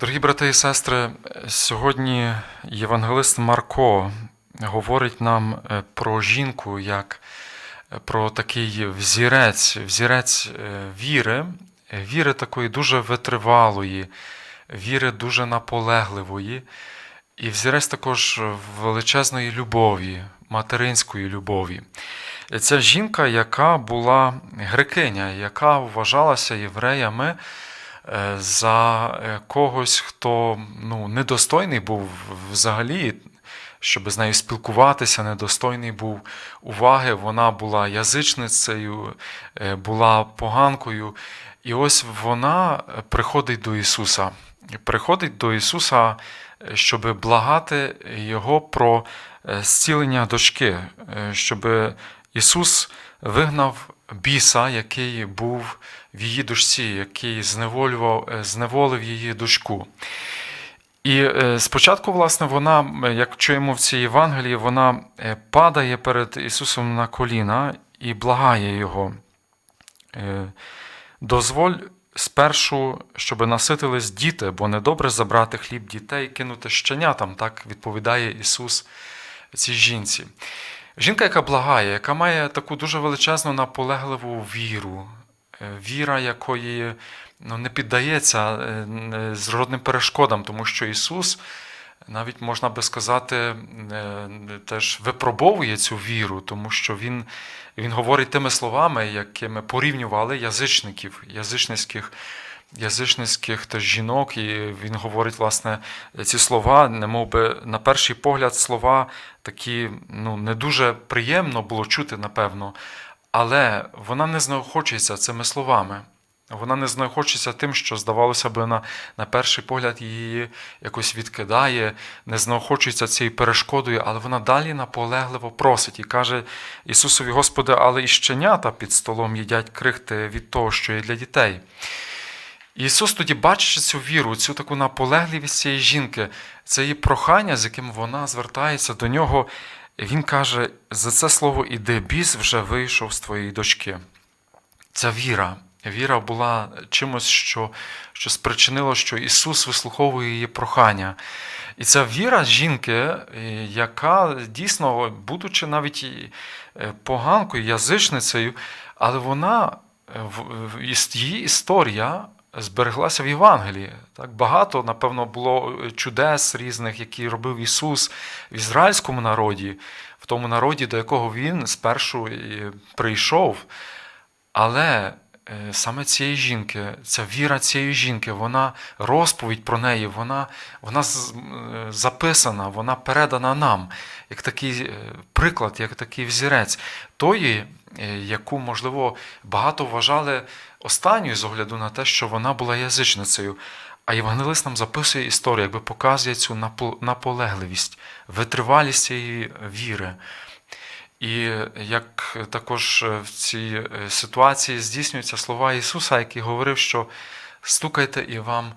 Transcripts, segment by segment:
Дорогі брати і сестри, сьогодні євангелист Марко говорить нам е, про жінку як е, про такий взірець, взірець е, віри, віри такої дуже витривалої, віри дуже наполегливої, і взірець також величезної любові, материнської любові. Ця жінка, яка була грекиня, яка вважалася євреями за е, когось, хто ну, недостойний був взагалі, щоб з нею спілкуватися, недостойний був уваги. Вона була язичницею, е, була поганкою. І ось вона приходить до Ісуса. Приходить до Ісуса, щоб благати Його про е, зцілення дочки, е, щоб Ісус вигнав біса, який був в її дочці, який зневолював, е, зневолив її дочку. І е, спочатку, власне, вона, е, як чуємо в цій Євангелії, вона падає перед Ісусом на коліна і благає Його. Дозволь спершу, щоб наситились діти, бо недобре забрати хліб дітей і кинути щенятам, так відповідає Ісус цій жінці. Жінка, яка благає, яка має таку дуже величезну наполегливу віру, е, віра, якої ну, не піддається е, е, жодним перешкодам, тому що Ісус, навіть можна би сказати, теж випробовує цю віру, тому що Він, він говорить тими словами, якими порівнювали язичників, язичницьких. Язичницьких теж жінок, і він говорить, власне, ці слова, немов би на перший погляд, слова такі ну, не дуже приємно було чути, напевно, але вона не знаохочується цими словами. Вона не знаохочується тим, що, здавалося б, на, на перший погляд її якось відкидає, не знаохочується цією перешкодою, але вона далі наполегливо просить і каже Ісусові, Господи, але і щенята під столом їдять крихти від того, що є для дітей. Ісус тоді, бачачи цю віру, цю таку наполегливість цієї жінки, це її прохання, з яким вона звертається до нього, Він каже: за це слово іди, біс вже вийшов з твоєї дочки. Ця віра. Віра була чимось, що що спричинило, що Ісус вислуховує її прохання. І ця віра жінки, яка дійсно, будучи навіть поганкою, язичницею, але вона, її історія збереглася в Євангелії. Так Багато, напевно, було чудес різних, які робив Ісус в ізраїльському народі, в тому народі, до якого Він спершу прийшов. Але саме цієї жінки, ця віра цієї жінки, вона розповідь про неї, вона вона записана, вона передана нам, як такий приклад, як такий взірець тої, яку, можливо, багато вважали останньою з огляду на те, що вона була язичницею. А євангелист нам записує історію, якби показує цю наполегливість, витривалість цієї віри. І як також в цій ситуації здійснюються слова Ісуса, який говорив, що стукайте і вам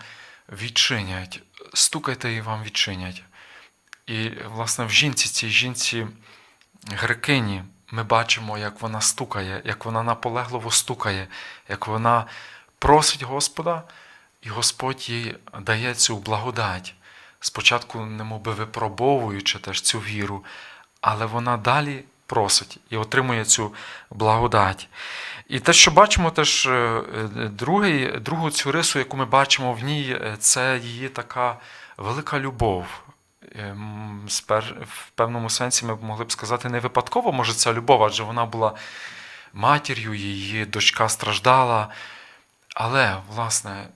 відчинять, стукайте і вам відчинять. І, власне, в жінці, цій жінці грекині, ми бачимо, як вона стукає, як вона наполегливо стукає, як вона просить Господа, і Господь їй дає цю благодать. Спочатку, немовби випробовуючи теж цю віру, але вона далі просить і отримує цю благодать. І те, що бачимо, теж другий, другу цю рису, яку ми бачимо в ній, це її така велика любов. В певному сенсі ми могли б сказати, не випадково, може, ця любов, адже вона була матір'ю, її дочка страждала. Але, власне,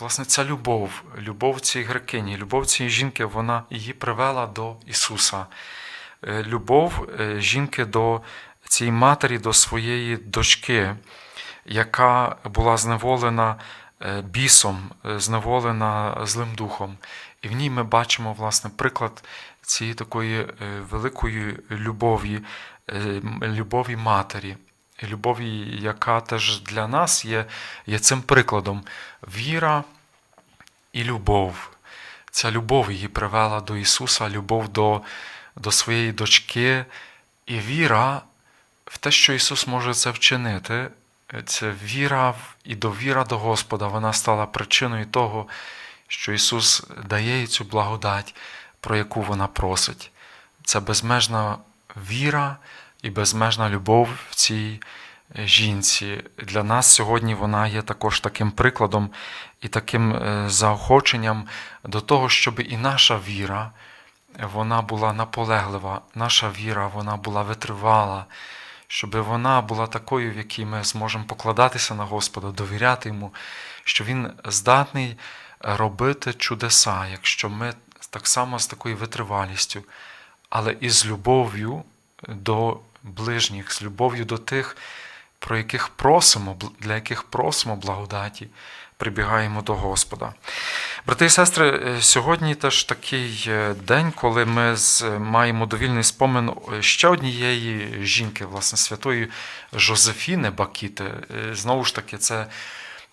власне, ця любов, любов цієї грекині, любов цієї жінки, вона її привела до Ісуса. Любов жінки до цієї матері, до своєї дочки, яка була зневолена бісом, зневолена злим духом. І в ній ми бачимо власне, приклад цієї такої великої любові, любові матері, любові, яка теж для нас є, є цим прикладом. Віра і любов. Ця любов її привела до Ісуса, любов до, до своєї дочки, і віра в те, що Ісус може це вчинити. Це віра і довіра до Господа, вона стала причиною того, що Ісус дає їй цю благодать, про яку вона просить. Це безмежна віра і безмежна любов в цій жінці. Для нас сьогодні вона є також таким прикладом і таким е, заохоченням до того, щоб і наша віра вона була наполеглива, наша віра вона була витривала, щоб вона була такою, в якій ми зможемо покладатися на Господа, довіряти Йому, що Він здатний робити чудеса, якщо ми так само з такою витривалістю, але і з любов'ю до ближніх, з любов'ю до тих, про яких просимо, для яких просимо благодаті, прибігаємо до Господа. Брати і сестри, е, сьогодні теж такий е, день, коли ми маємо довільний спомин е, ще однієї жінки, власне, святої Жозефіни Бакіти. Е, Знову ж таки, це,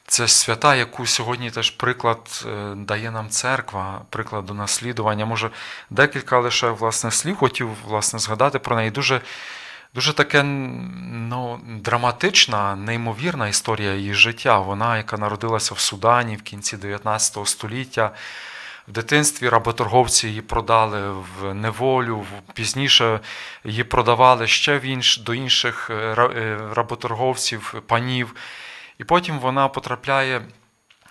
це свята, яку сьогодні теж приклад е, дає нам церква, приклад до наслідування. Може, декілька лише власне слів хотів власне, згадати про неї. Дуже Дуже таке ну, драматична, неймовірна історія її життя. Вона, яка народилася в Судані в кінці 19 століття. В дитинстві работорговці її продали в неволю, пізніше її продавали ще в інш, до інших е, е, работорговців, панів. І потім вона потрапляє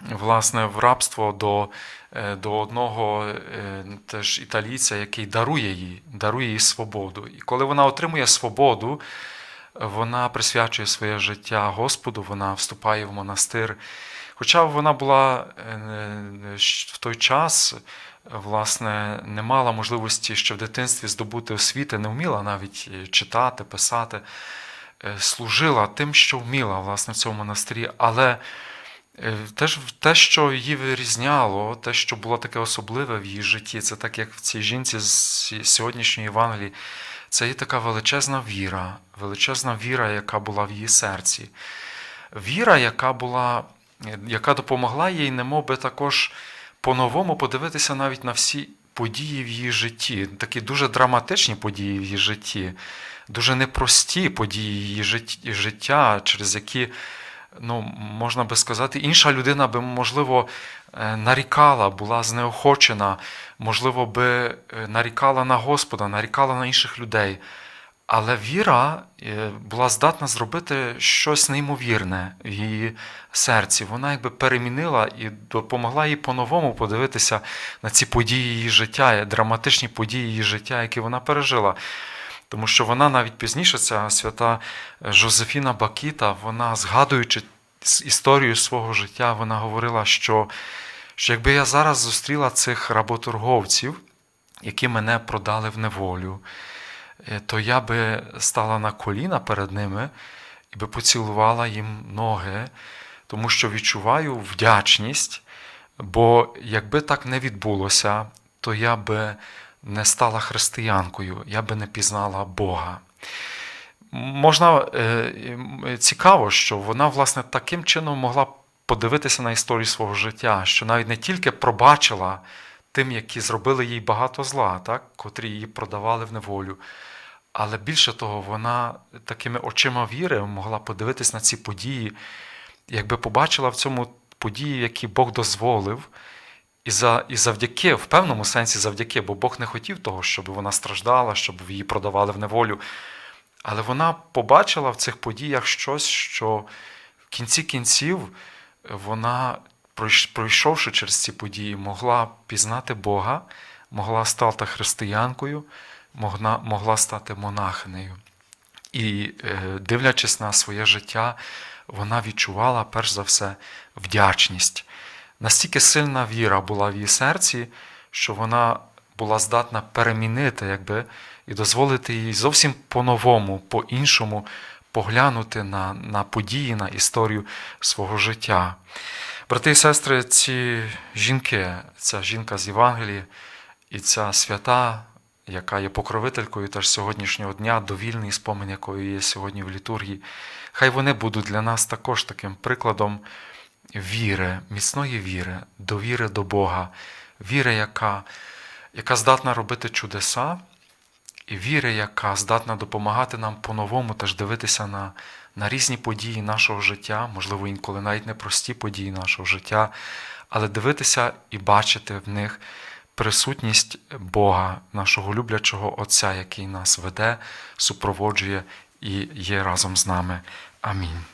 власне, в рабство до, е, до одного е, теж італійця, який дарує їй, дарує їй свободу. І коли вона отримує свободу, вона присвячує своє життя Господу, вона вступає в монастир. Хоча вона була е, в той час, власне, не мала можливості ще в дитинстві здобути освіти, не вміла навіть читати, писати, служила тим, що вміла власне, в цьому монастирі, але Теж те, що її вирізняло, те, що було таке особливе в її житті, це так, як в цій жінці з сьогоднішньої Євангелії, це є така величезна віра, величезна віра, яка була в її серці. Віра, яка була, е, яка допомогла їй, немов би також по-новому подивитися навіть на всі події в її житті, такі дуже драматичні події в її житті, дуже непрості події її життя, через які ну, можна би сказати, інша людина би, можливо, е, нарікала, була знеохочена, можливо, би е, нарікала на Господа, нарікала на інших людей. Але віра е, була здатна зробити щось неймовірне в її серці. Вона якби перемінила і допомогла їй по-новому подивитися на ці події її життя, драматичні події її життя, які вона пережила. Тому що вона навіть пізніше, ця свята Жозефіна Бакіта, вона, згадуючи історію свого життя, вона говорила, що, що якби я зараз зустріла цих работорговців, які мене продали в неволю, е, то я би стала на коліна перед ними і би поцілувала їм ноги, тому що відчуваю вдячність, бо якби так не відбулося, то я би не стала християнкою, я би не пізнала Бога. Можна е, цікаво, що вона, власне, таким чином могла подивитися на історію свого життя, що навіть не тільки пробачила тим, які зробили їй багато зла, так, котрі її продавали в неволю, але більше того, вона такими очима віри могла подивитись на ці події, якби побачила в цьому події, які Бог дозволив, і, за, і завдяки, в певному сенсі завдяки, бо Бог не хотів того, щоб вона страждала, щоб її продавали в неволю. Але вона побачила в цих подіях щось, що в кінці кінців вона, пройшовши через ці події, могла пізнати Бога, могла стати християнкою, могла, могла стати монахинею. І е, дивлячись на своє життя, вона відчувала перш за все вдячність. Настільки сильна віра була в її серці, що вона була здатна перемінити, якби, і дозволити їй зовсім по-новому, по-іншому поглянути на, на події, на історію свого життя. Брати і сестри, ці жінки, ця жінка з Євангелії і ця свята, яка є покровителькою теж сьогоднішнього дня, довільний спомин, якої є сьогодні в літургії, хай вони будуть для нас також таким прикладом віри, міцної віри, довіри до Бога, віри, яка, яка здатна робити чудеса, і віри, яка здатна допомагати нам по-новому теж дивитися на, на різні події нашого життя, можливо, інколи навіть непрості події нашого життя, але дивитися і бачити в них присутність Бога, нашого люблячого Отця, який нас веде, супроводжує і є разом з нами. Амінь.